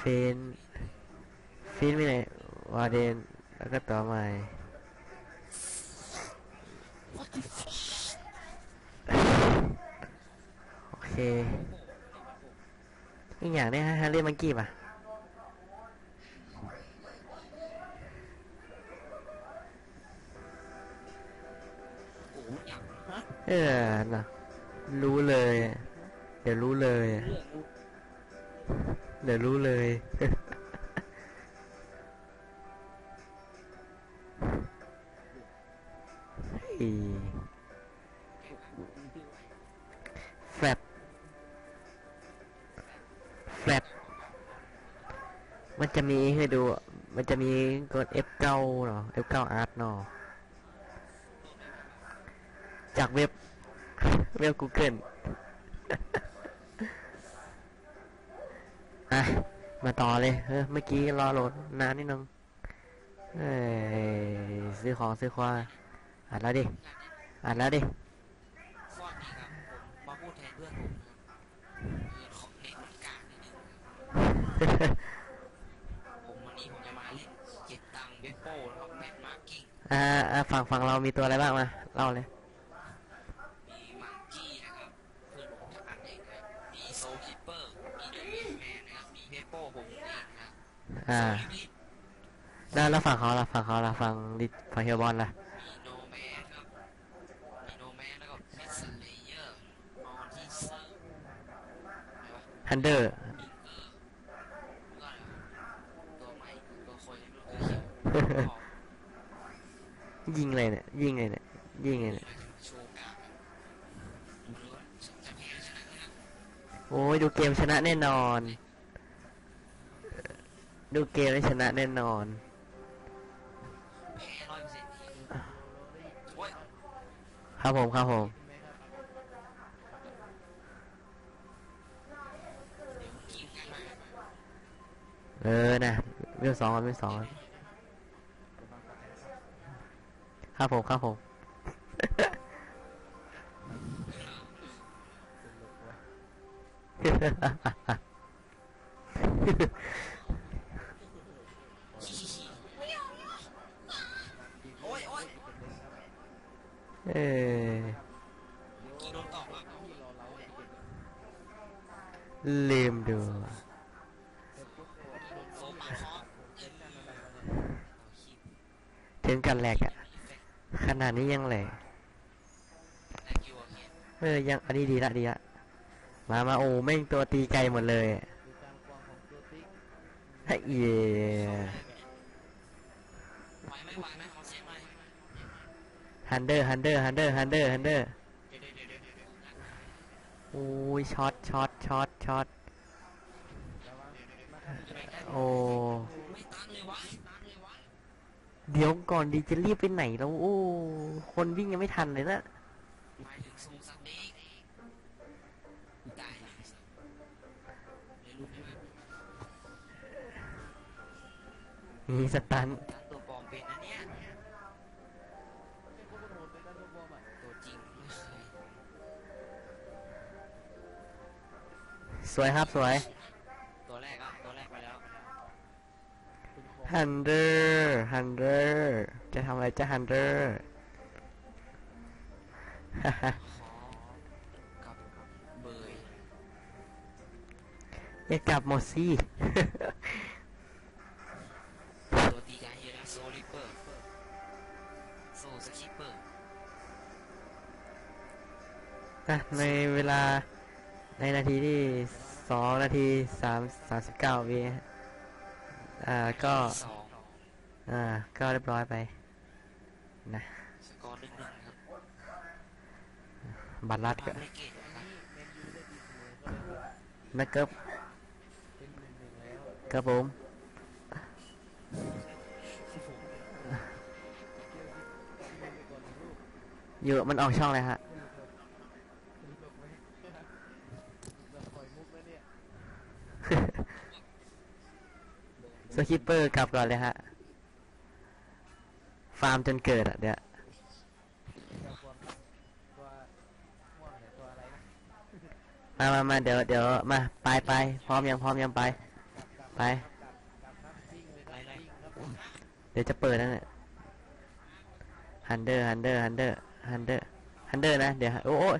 ฟินฟินไม่ไหนวาเดน แล้วก็ต่อใหม่โอเคอีกอย่างเนี้ยฮะเรียกมังกี้ป่ะโอ้โหอย่างฮะเออนะรู้เลย เดี๋ยวรู้เลย เดี๋ยวรู้เลย แฟลปแฟลปมันจะมีให้ดู มันจะมีกด F9 เนาะ F9 Art เนาะ จากเว็บ เว็บ Google อะ มาต่อเลยเออเมื่อกี้รอโหลดนานนิดนึงเอ้ยซื้อของซื้อควาอ่านแล้วดิอ่านแล้วดิสวัสดีครับผมมาพูดแทนเพื่อนผมนะครับคือของเน็ตมันกากนิดนึงนะครับผมวันนี้ผมจะมาเล่นเก็บตังค์เว็บโป้แล้วก็แมทมาร์กิ้งอ่าอ่าฝั่งฝั่งเรามีตัวอะไรบ้างมาเล่าเลย มีมังกี้นะครับเพื่อนผมจะอ่านเองนะครับมีโซลคิปเปอร์มีเดวิดแมนนะครับมีเว็บโป้ผมเองนะครับ อ่าโซลิดแล้วแล้วฝั่งเขาล่ะฝั่งเขาล่ะฝั่งดิฝั่งเฮียบอลล่ะมีโนแมนครับมีโนแมนแล้วก็มิสเลเยอร์ออนที่เซอร์อะไรวะฮันเดอร์ตัวใหม่ตัวคอยไม่รู้เออเขียวออกยิงเลยเนี่ยยิงเลยเนี่ยยิงเลยเนี่ยโอ้ยดูเกมชนะแน่นอน ดูเกมได้ชนะแน่นอน ร้อยเปอร์เซ็นต์โอ้ยครับผมครับผมเดี๋ยวกินกันมาเออนะเวลสองเวลสองครับผมครับผม เออลืมดูโซปาคอฟเอ็นถึงกันแหลกอะขนาดนี้ยังแหลกเออยังอันนี้ดีละดีละมามาโอ้แม่งตัวตีไกลหมดเลยเฮ้ยเย่ไหวไม่ไหวไหมขอเสียงหน่อย ฮันเดอร์ฮันเดอร์ฮันเดอร์ฮันเดอร์ฮันเดอร์โอ้ยช็อตช็อตช็อตช็อตโอ้เดี๋ยวก่อนดีจะรีบไปไหนแล้วโอ้คนวิ่งยังไม่ทันเลยนะหมายถึ วยครับสวย ตัวแรกอะตัวแรกไปแล้วฮันเดอร์ฮันเดอร์จะทำอะไรจะฮันเดอร์ขอกับเบยอย่ากลับหมดสิตัวตีกันเยอะนะโซลิเปอร์โซสคิปเปอร์อะในเวลาในนาทีที่ สองนาทีสามสามสิบเก้าวิฮะอ่าก็สองอ่าก็เรียบร้อยไปนะสกอร์หนึ่งหนึ่งครับบัตรลัดก็ไม่เก่งนะครับนะครับครับผมอยู่มันออกช่องเลยฮะ ส คิปเปอร์กลับก่อนเลยฮะ ฟาร์มจนเกิดอะเดี๋ยวมามามาเดี๋ยวเดี๋ยวมาไปไปพร้อมยังพร้อมยังไป ไป เดี๋ยวจะเปิดนั่นแหละฮันเดอร์ฮันเดอร์ฮันเดอร์ฮันเดอร์ฮันเดอร์นะเดี๋ยวโอ้โอ้ย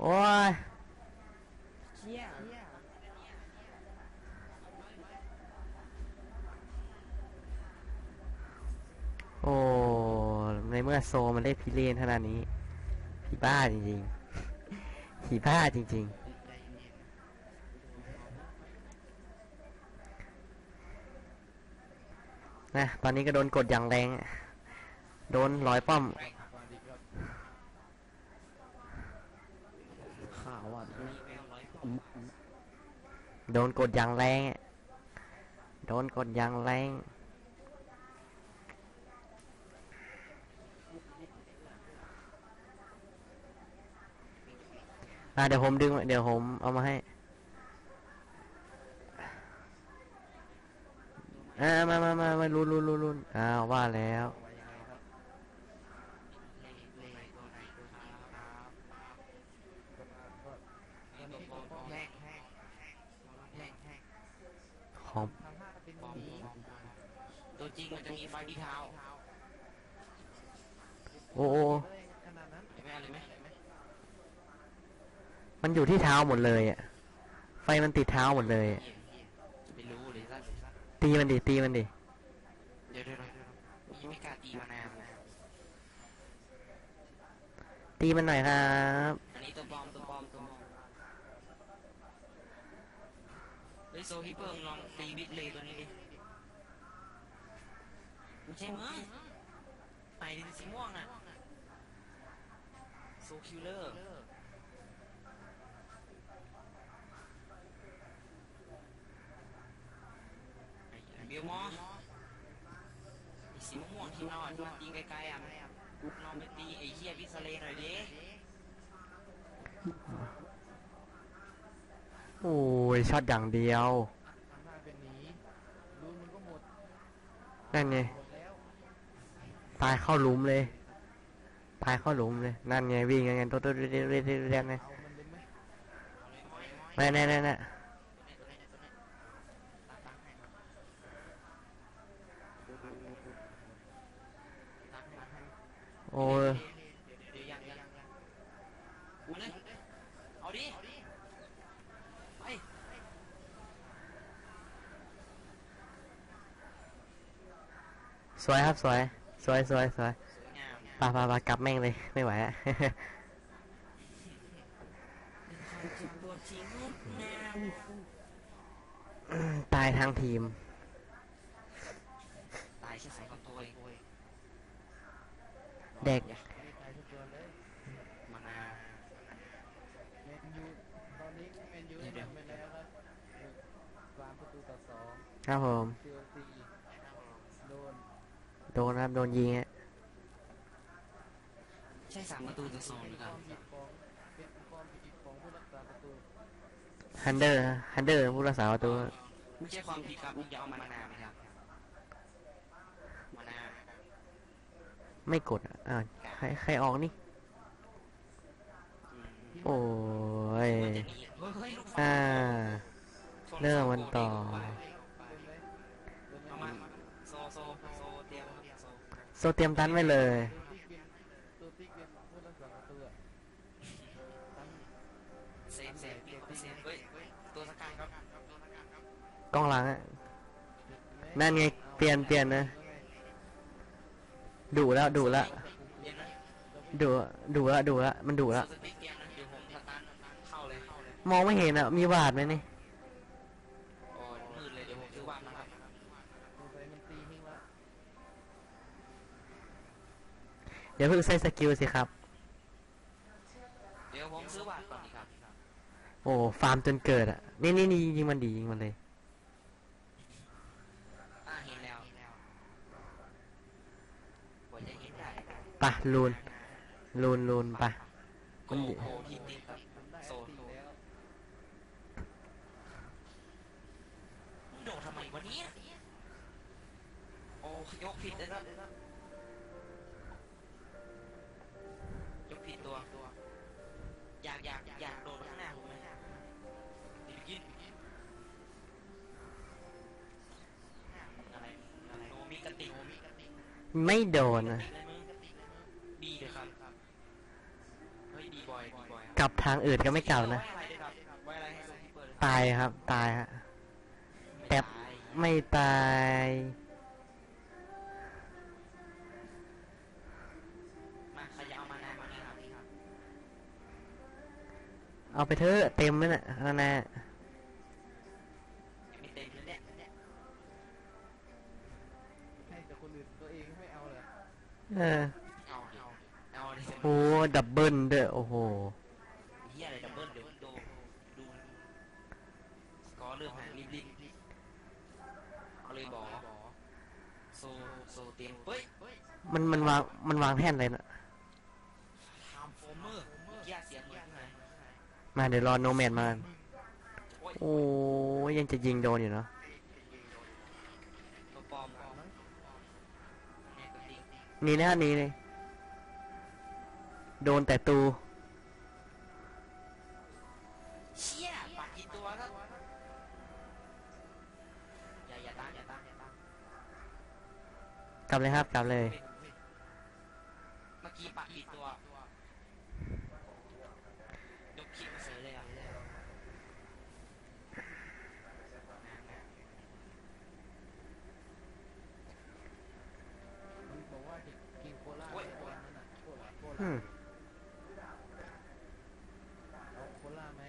โอ้ย ฮียโอ้ ในเมื่อโซมันได้พิเรนขนาดนี้พี่บ้าจริงๆพี่บ้าจริง ๆนะตอนนี้ก็โดนกดอย่างแรง โดนร้อยป้อม ข่าวอะมีแมวร้อยป้อม โดนกดอย่างแรงโดนกดอย่างแรงอะเดี๋ยวผมดึง เดี๋ยวผมเอามาให้อ่ามามามามาลุ้นลุ้นลุ้นลุ้นอ้าวว่าแล้ว ของตัวจริงมันจะมีไฟที่เท้าโอ้โอ้เห็นไหมอะไรไหมมันอยู่ที่เท้าหมดเลยอะ ไฟมันติดเท้าหมดเลยอะไม่รู้เลยสักตีมันดิตีมันดิเดี๋ยวเดี๋ยวมีไม่กล้าตีมานานตีมันหน่อยครับ อันนี้ตัวปลอมตัวปลอมตัวปลอมเฮ้ย โซฮิเปิงลองตีบิดเลยตัวนี้ดิไม่ใช่มึงไหนดิสีม่วงอะโซคิลเลอร์เบียวมอไอ้สีม่วงที่นอนมาตีไกลๆอะนอนไปตีไอ้เหี้ยพิสเลหน่อยดิ โอ้ยช็อตอย่างเดียวมาเป็นหนีดูมันก็หมดนั่นไงหมดแล้วตายเข้าหลุมเลย ตายเข้าหลุมเลย นั่นไงวิ่งยังไงตัวตัวเรียเรียเรียนไงเอามันเลยไหม แน่แน่แน่แน่โอ้ย เอาดิไป สวยครับสวยสวย สวยสวยสวยงามปาปาปากลับแม่งเลยไม่ไหวอะตัวจริงงดงามตายทั้งทีม ตายแค่สองกับตัวเองเด็กไม่ตายทุกตัวเลยมานาแมนยูตอนนี้แมนยูทำไปแล้วครับสามประตูต่อสองครับผมเชลซีโดน โดนครับโดนยิงฮะใช่สามประตูต่อสองหรือเปคล่าวามผิดของเป็นความผิดของผู้รักษาประตูฮันเดอร์ฮันเดอร์ผู้รักษาประตูไม่ใช่ความผิดครับมึงจะเอามานาไหมครับมานาไม่กดอะอ่าวใครใครออกนี่อืมโอ้ยมันจะหนีเฮ้ยเฮ้ยลูกอ่าฟังเรื่องมันต่อ เป็นไหมเป็น เอา ไหม มาโซโซโซเตรียมโซ โซเตรียมตันไว้เลย ตัวติ๊กเป็นตัวติ๊กเป็นผู้รักษาประตูอะตั้งเซฟเซฟเซฟเฮ้ยตัวสกัดครับตัวสกัดครับกล้องหลังอะนั่นไงเปลี่ยนเปลี่ยนนะดุแล้วดุแล้วเย็นนะดุดุแล้วดุแล้วมันดุแล้วสติ๊กเกมนะเดี๋ยวผมสตาร์ทเข้าเลย มองไม่เห็นอะมีวาดไหมนี่ เดี๋ยวเพิ่งใส่สกิลสิครับ เดี๋ยวผมซื้อวางก่อนดีครับโอ้ฟาร์มจนเกิดอะนี่นี่นี่ยิงมันดียิงมันเลย อ่าเห็นแล้วกว่าจะเห็นได้ปะลูน ลูนลูนปะโกโก้ที่ติดครับทำได้โซตีโซแล้วมึงโดดทำไมวะเนี่ยโอ้ยกผิดเลยครั ผิดตัว อยากอยากอยากโดดข้างหน้าผมไหมยิ่อไมไม่โดนอะดีครับเฮ้ยดีบออยกับทางอื่นก็ไม่เก่านะ ตายครับ ตายฮะแต่ไม่ตาย เอาไปเถอะเต็มแล้วน่ะนั่นแน่ยังไม่เต็มเลยเนี่ยให้แต่คนอื่นตัวเองไม่เอาเลยเออเอาเอาเอาดิโอ้ดับเบิลเด้อโอ้โหเฮียอะไรดับเบิ้ลเดี๋ยวดูดูสกอร์เริ่มห่างรีบรีบรีบเอาเลยบอกโซโซเตรียมเฮ้ยมันมันวางมันวางแท่นเลยนะ ทามโฟเมอร์เกียเสียงเหมือนไง มาเดี๋ยวรอโนแมนมา โอ้ยยังจะยิงโดนอยู่เนาะตัวปลอมแม่ตัวจริงนี่นะนี่เลย โดนแต่ตู เชี่ยปากกี่ตัวครับอย่าอย่าตั้งอย่าตั้งอย่าตั้งกลับเลยครับ กลับเลย เมื่อกี้ปากกี่ตัว ยกขีดมาเสยเลยอะมันบอกว่าจะกินโคลาในวันนั้นน่ะโคลาโคลาเอาโคลาไหม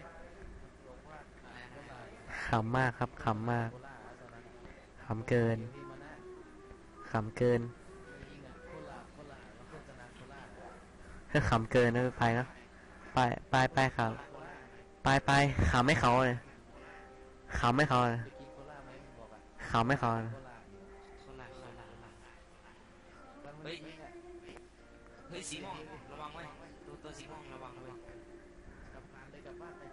บอกว่าอ่าโคลาขำมากครับขำมากโคลาตอนนั้นขำเกินขำเกิน โคลาโคลาแล้วโฆษณาโคลาเฮ้ยขำเกินนะไปนะ ไปไปไปครับโคลาไปไปขำไม่เขาเลยขำไม่เขาเลยจะกินโคลาไหมมึงบอกอะขำไม่เขาเลยโคลาคนละคนละคนละตอนมันเฮ้ยกินอะเฮ้ยสีม่วงระวังไว้ตัวตัวสีม่วงระวังไว้กลับบ้านเลยกลับบ้านเลย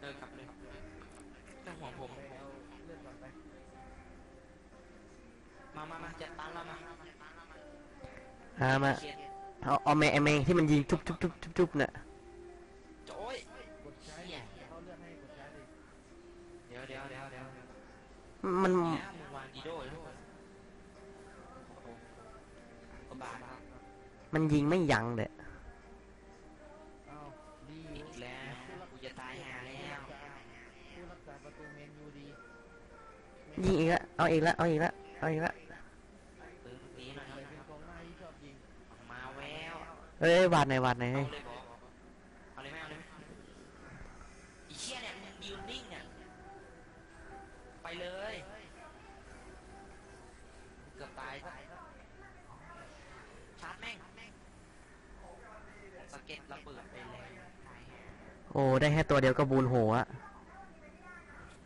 เดินกลับเลยต้องห่วงผมไปเอาเลือดก่อนไปมามามาจัดตามเรามาอ่ามาเขียนเอาเอาแมงแมงที่มันยิงจุ๊บจุ๊บจุ๊บจุ๊บจุ๊บน่ะ มันเนี่ยมึงวางดีโด้เลยโอ้โหกบาทครับมันยิงไม่ยั้งเด้อเอาดีออียู่กแล้วกูจะตายหาแล้วผู้รักษาประตูเมนยูดียิงอีกแล้วเอาอีกแล้วเอาอีกแล้วเอาอีกแล้วปืนนี้หน่อยใครนะเป็นกองหน้าที่ชอบยิงมาแววเอ้ยวาดหน่อยวาดหน่อยเอาเฮ้ย เลยบอกเอาเลยไหมเอาเลยไหมอีเชี่ยเนี่ยมึงยืนนิ่งเนี่ยไปเลยเกือบตายชาร์จแม่งสเก็ต ระเบิดไปแล้วตายโอ้ได้แค่ตัวเดียวก็บูนหัวอะ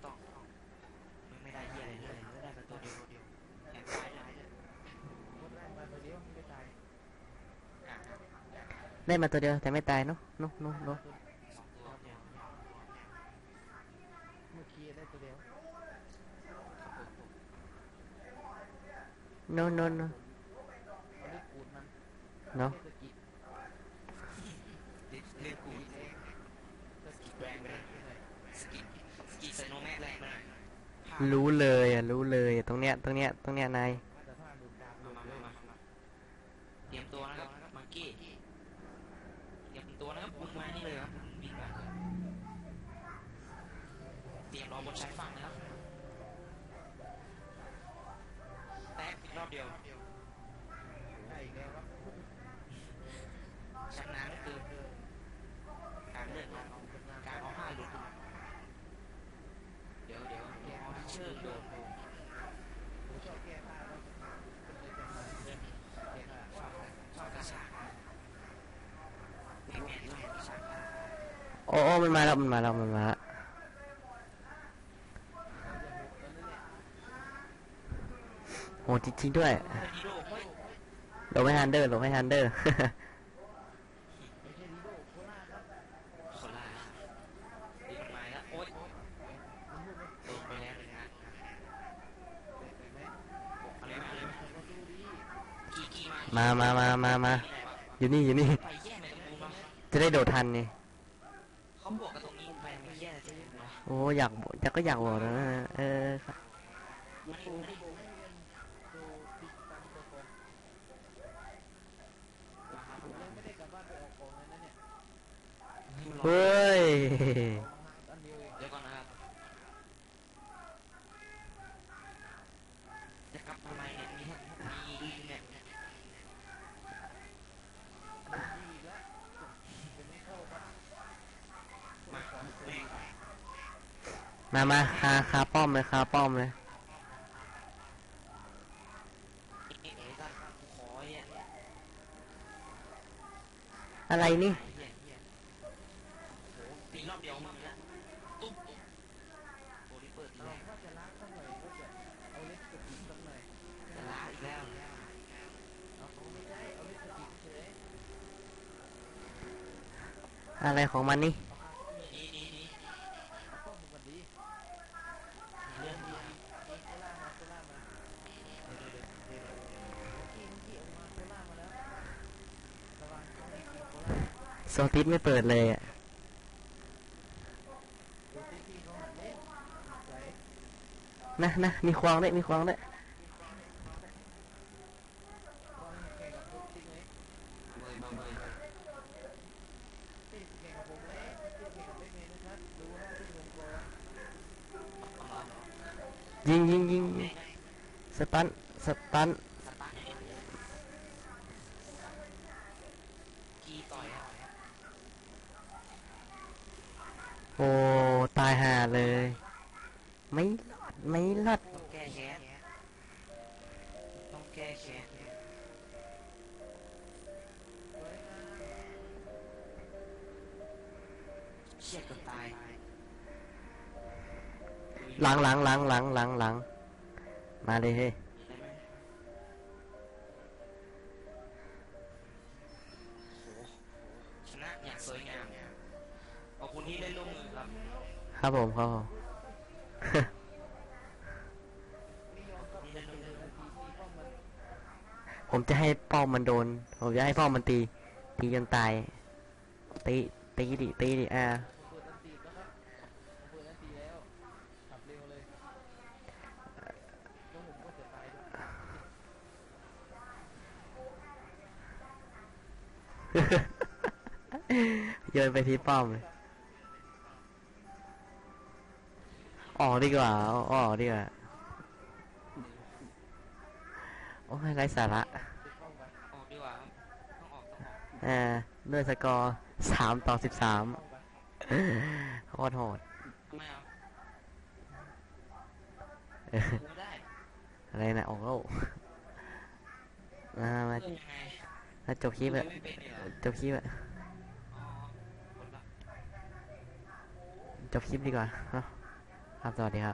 ต้องมึงไม่ได้เหี้ยอะไรเลยได้มาตัวเดียวแถมตายได้ด้วยกดแรกมาตัวเดียวไม่ตายอะได้มาตัวเดียวแต่ไม่ตายเนาะเนาะเนาะเนาะสองตัวเนี่ยเมื่อกี้ได้ตัวเดียวเนาะเนาะเนาะเอาเลือดขูดมันเนาะ ไม่ได้สะกิด เลือดกู เองสะกิด แรงไปเลย หน่อย สกิสกิสโนแม็กแรงไปหน่อยรู้เลยอะรู้เลยตรงเนี้ยตรงเนี้ยตรงเนี้ยนาย แต่ถ้าดูดาบ มา ลง มา เลย มามาเตรียมตัวนะครับมังกี้เตรียมตัวนะครับมึงมานี่เลยครับวิ่งมาเตรียมรอบนชายฝั่งนะครับแตกอีกรอบเดียว ได้อีกแล้วครับ ชนะก็คือการเลือกนะ เอาเป็นงาน การเอาห้าหลุดเดี๋ยวเดี๋ยวเดี๋ยวเอาเชิญโดน ผมชอบแก้ผ้าแล้วเป็นเลยจังเลยแก้ผ้า ชอบกระชากพี่แมนชอบกระช โอ้โอ้มันมาแล้วมันมาแล้วมันมาแล้วโหจริงๆด้วยฮีโร่เฮ้ยหลบไม่ทันเดอร์หลบไม่ทันเดอร์ มามามามามาอยู่นี่อยู่นี่ จะได้โดดทันไงนี่โอ้อยากอยากก็อยากบอกนะเออครับเฮ้ย มามาคาคาป้อมเลยคาป้อมเลยเอ๋ก็ขอเนี่ยอะไรนี่โอ้ตีรอบเดียวมึงนะตุ๊บตุ๊บโอ้นี่เปิดอีกเราแล้วก็จะล้างสักหน่อยก็จะเอาเล็กกระติกสักหน่อยจะล้าอีกแล้วเอาเขาไม่ได้เอาเล็กกระติกเฉยอะไรของมันนี่นี่นี่นี่ เอาข้อมูลกันดี มีเรื่องที่ มีโคล่ามาโคล่ามา เดี๋ยวเดี๋ยวเดี๋ยว เมื่อกี้เมื่อกี้ออกมาโคล่ามาแล้วระวังต้องให้กินโค โซติสไม่เปิดเลยอะนะนะมีควางด้วยมีควางด้วยความแข่งกับทุกทีไหมเบยมาเบยที่แข่งกับผมเลยที่แข่งกับเล็กเมย์นะครับดูนะที่ผมก่อนเอามายิงยิงยิงยิงสตันสตัน สตาร์ทเนี่ยกีต่อยครับ โอ้ตายห่าเลย ไม่รอดไม่รอดต้องแก้แค้นต้องแก้แค้นเชี่ยกือบตายหลังหลังหลังหลังหลังหลังมาเลยเฮ้ คุณที่ได้ร่วมมือครับ ครับผมครับผม ผมจะให้ป้อมมันโดน ผมจะให้ป้อมมันตี ตีจนตาย ตีตีดิตีดิอ่าผมเอายด้วยโยนไปที่ป้อมเลย ออกดีกว่าเอาออกดีกว่าโอ้ยไร้สาระไปป้อมกันออกดีกว่าครับต้องออกต้องออกอ่าด้วยสกอร์สามต่อสิบสามป้อมกันโคตรโหดทำไมครับเออกูได้อะไรนะออกแล้วมามาเพื่อยังไงมาจบคลิปอะไม่เป็นเลยเหรอจบคลิปอะอ๋อคนละ จบคลิปดีกว่าเนาะ ครับ สวัสดีครับ